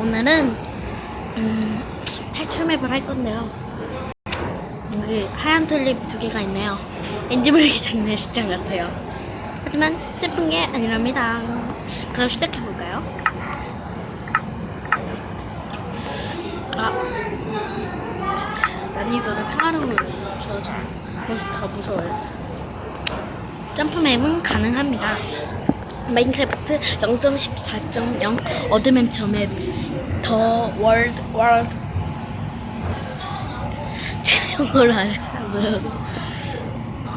오늘은 음, 탈출맵을 할 건데요. 여기 하얀 튤립 두 개가 있네요. 왠지 모르게 장례식장 같아요. 하지만 슬픈 게 아니랍니다. 그럼 시작해 볼까요? 아, 자, 난이도를 평화로움으로 주어져. 몬스터가 무서워요. 점프맵은 가능합니다. 마인크래프트 0.14.0 어드벤처 맵, 더 월드 월드 안 배워서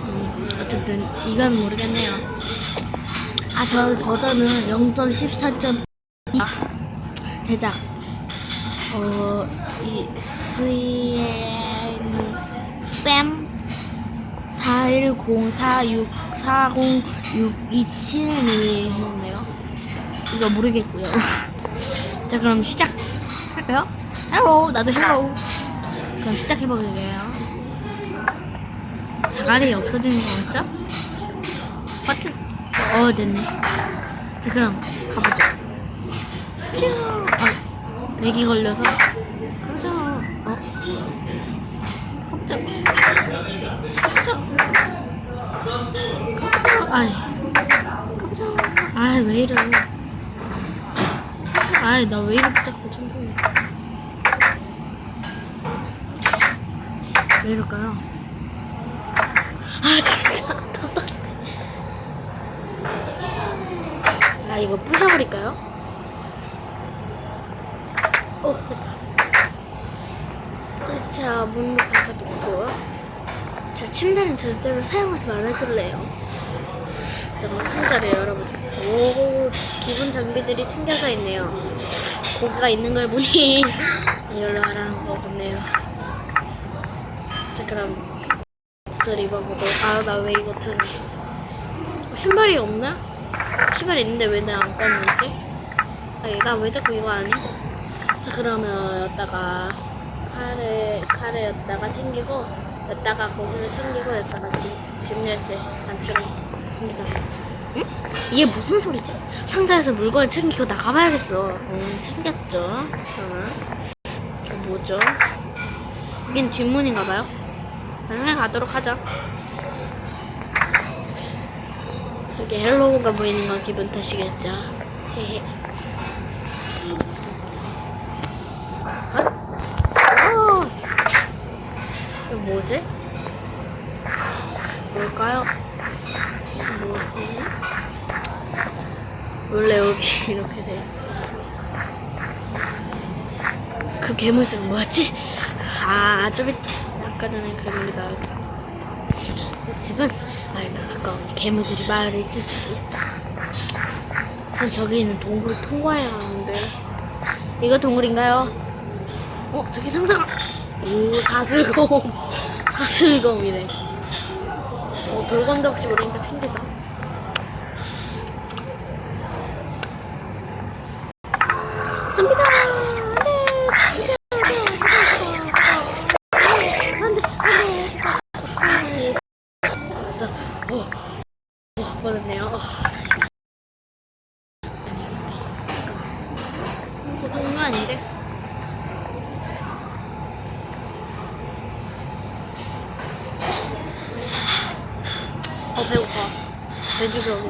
음, 어쨌든 이건 모르겠네요. 아, 저 버전은 0.14.2 제작 어, 이 CN 쌤 4104640627님이 했네요. 이거 모르겠고요. 자, 그럼 시작 할까요? 헬로, 나도 헬로. 그럼 시작해보게요. 자갈이 없어지는 거 맞죠? 버튼. 어, 됐네. 자, 그럼 가보죠. 슈. 아, 렉이 걸려서. 가보죠. 어. 가보죠. 가보죠. 가보죠. 아이. 가보죠. 아이, 왜 이래. 아이, 나 왜 이렇게 자꾸 참고. 왜 이럴까요? 아, 진짜. 답답해. 아, 이거 부셔버릴까요? 어, 됐다. 자, 문도 닫아두고. 자, 침대는 절대로 사용하지 말아줄래요. 자, 그럼 상자를 열어보자. 오, 기본 장비들이 챙겨져 있네요. 고기가 있는 걸 보니 이걸로 하라는 거 같네요. 자, 그럼 옷을 입어보고. 아, 나 왜 이거 든 신발이 없나? 신발이 있는데 왜나안 깠는지? 아니, 나왜 자꾸 이거 안 해? 자, 그러면 여기다가 칼을, 칼을 여기다가 챙기고, 여기다가 고기를 챙기고, 여기다가 집, 집 열쇠 단추를 챙기자. 응? 이게 무슨 소리지? 상자에서 물건을 챙기고 나가봐야겠어. 응, 챙겼죠. 저는. 이게 뭐죠? 여긴 뒷문인가봐요. 나중에 가도록 하죠. 여기 헬로우가 보이는 건 기분 탓이겠죠. 헤헤. 어? 이거 뭐지? 뭘까요? 뭐지? 원래 여기 이렇게 돼 있어. 그 괴물은 뭐였지? 아, 좀 있... 아까 전에 괴물이 나왔다. 이 집은 마을과 가까우니 괴물들이 마을에 있을 수도 있어. 우선 저기 있는 동굴을 통과해야 하는데 이거 동굴인가요? 어, 저기 상자가 오, 사슬검 사슬검이네. 어, 돌검도 혹시 모르니까 챙기자. 쏩니다. 안 돼. 죽여, 죽여, 죽여, 죽여. 안 돼, 안 돼, 죽여. 아이, 없어. 오, 오, 뻔했네요. 성공 아니지? 어 배고파 돼지고기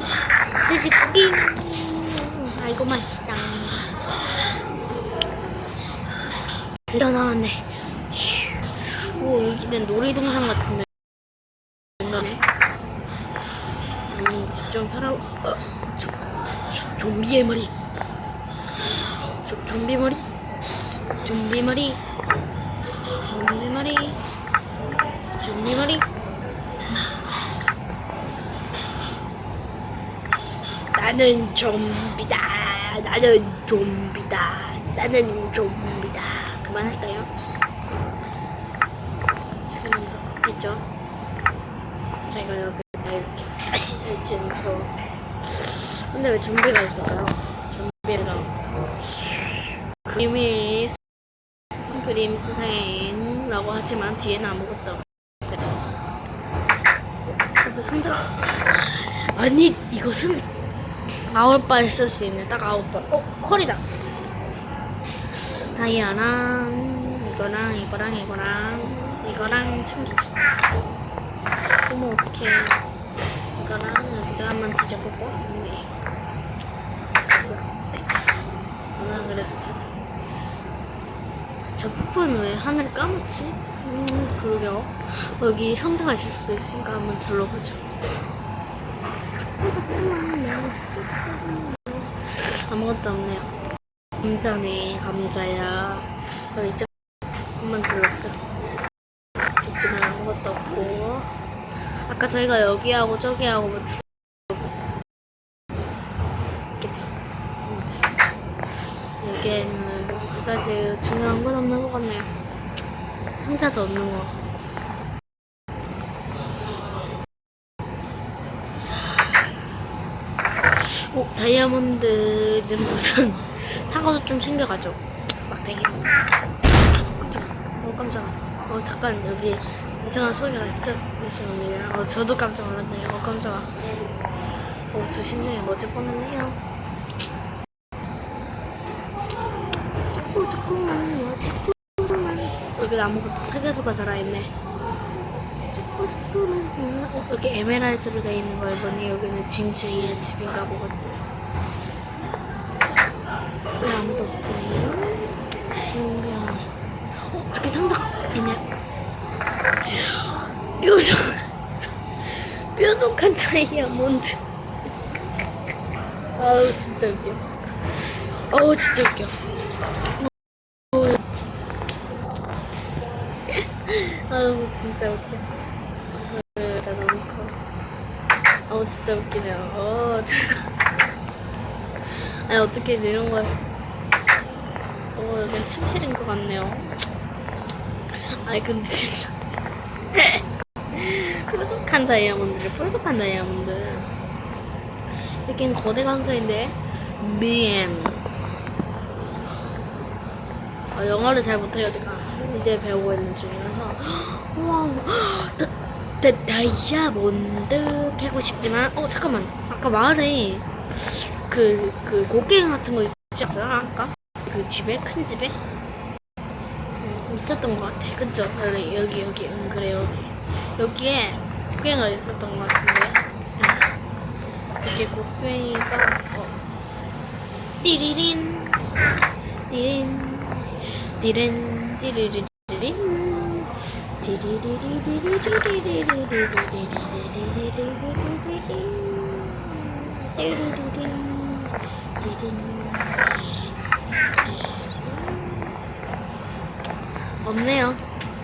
돼지 고기 아이고 맛있다 드디어 나왔네 휴. 오 여기는 놀이동산 같은데 조, 좀비의 머리 조, 좀비 머리 좀비 머리 좀비 머리 좀비 머리 나는 좀비다. 나는 좀비다. 나는 좀비다. 그만할까요? 잠깐만 이거 걷겠죠? 자 이거 여기다 이렇게 다시 설치해놓고 근데 왜 좀비가 있을까요? 좀비랑 그림이 수- 그림 수상행라고 하지만 뒤에는 아무것도 없어요. 근데 상자 아니 이것은 아홉 발 쓸 수 있네. 딱 아홉 발. 어, 컬이다. 다이아랑 이거랑 이거랑 이거랑 이거랑 챙기자. 어머 어떡해. 이거랑 여기다 한번 뒤져보고. 네. 그래서 됐지. 오늘 그래도 다 돼. 저 푸푸는 왜 하늘이 까맣지? 음, 그러게요. 어, 여기 형태가 있을 수도 있으니까 한번 둘러보죠. 아무것도 없네요. 감자네, 감자야. 그럼 이쪽 한번 둘러보죠. 이쪽집은 아무것도 없고. 아까 저희가 여기하고 저기하고 뭐 두... 있겠죠. 음, 여기에는 뭐 그다지 중요한 건 없는 것 같네요. 상자도 없는 거. 오, 다이아몬드는 무슨 사과도 좀 챙겨가죠. 막대기. 깜짝아. 어, 깜짝아. 어, 잠깐, 여기 이상한 소리가 있죠? 죄송합니다. 어, 저도 깜짝 놀랐네요. 어, 깜짝아. 어, 조심해요. 어제 뻔했네요. 자꾸, 자꾸만, 와, 자꾸만. 여기 나무가 세개수가 자라있네. 여기 에메랄드로 되어 있는 거 이번에 여기는 짐즈이의 집인가 보거든요. 왜 아무도 없지? 신기하네. 어, 저기 상자가 있네. 뾰족, 뾰족한 다이아몬드. 아우, 진짜 웃겨. 어우, 진짜 웃겨. 어우, 진짜 웃겨. 아우, 진짜 웃겨. 나 너무 커. 어우, 진짜 웃기네요. 어, 아니, 어떻게 이제 이런 거. 어, 여긴 침실인 것 같네요. 아니, 근데 진짜. 뾰족한 다이아몬드를 뾰족한 다이아몬드. 여긴 거대 강사인데. BM. 어, 영어를 잘 못해요, 제가. 이제 배우고 있는 중이라서. 우와, 다, 다, 다이아몬드 캐고 싶지만, 어, 잠깐만. 아까 마을에 그, 그, 곡괭이 같은 거 있지 않았어요? 아까? 그 집에? 큰 집에? 음, 있었던 것 같아. 그쵸? 여기, 여기. 응, 그래, 여기. 여기에 곡괭이가 있었던 것 같은데. 이게 곡괭이가, 어, 띠리린, 띠린, 띠린, 없네요.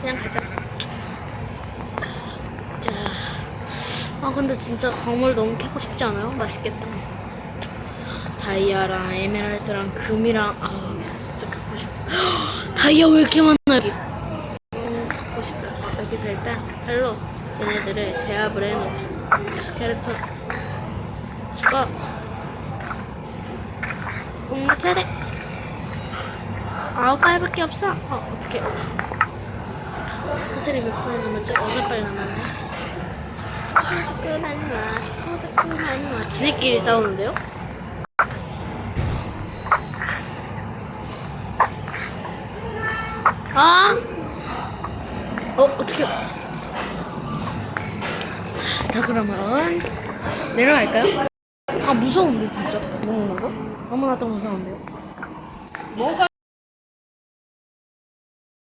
그냥 가자. 자, 아 근데 진짜 광물 너무 캐고 싶지 않아요? 맛있겠다. 다이아랑 에메랄드랑 금이랑 아 진짜 갖고 싶다. 다이아 왜 이렇게 많아 여기? 음, 갖고 싶다. 어, 여기서 일단 팔로 쟤네들을 제압을 해놓자. 스켈레톤 죽어. 음, 차례. 아홉 발밖에 없어. 어, 어떡해. 화살이 몇번 남았죠? 여섯 발 남았네. 자꾸 자꾸 만나. 자꾸 자꾸 만나. 지네끼리 싸우는데요? 아! 어, 어떻게. 자, 그러면 내려갈까요? 아, 무서운데, 진짜. 먹는 거? 너무나도 무서운데요? 뭐가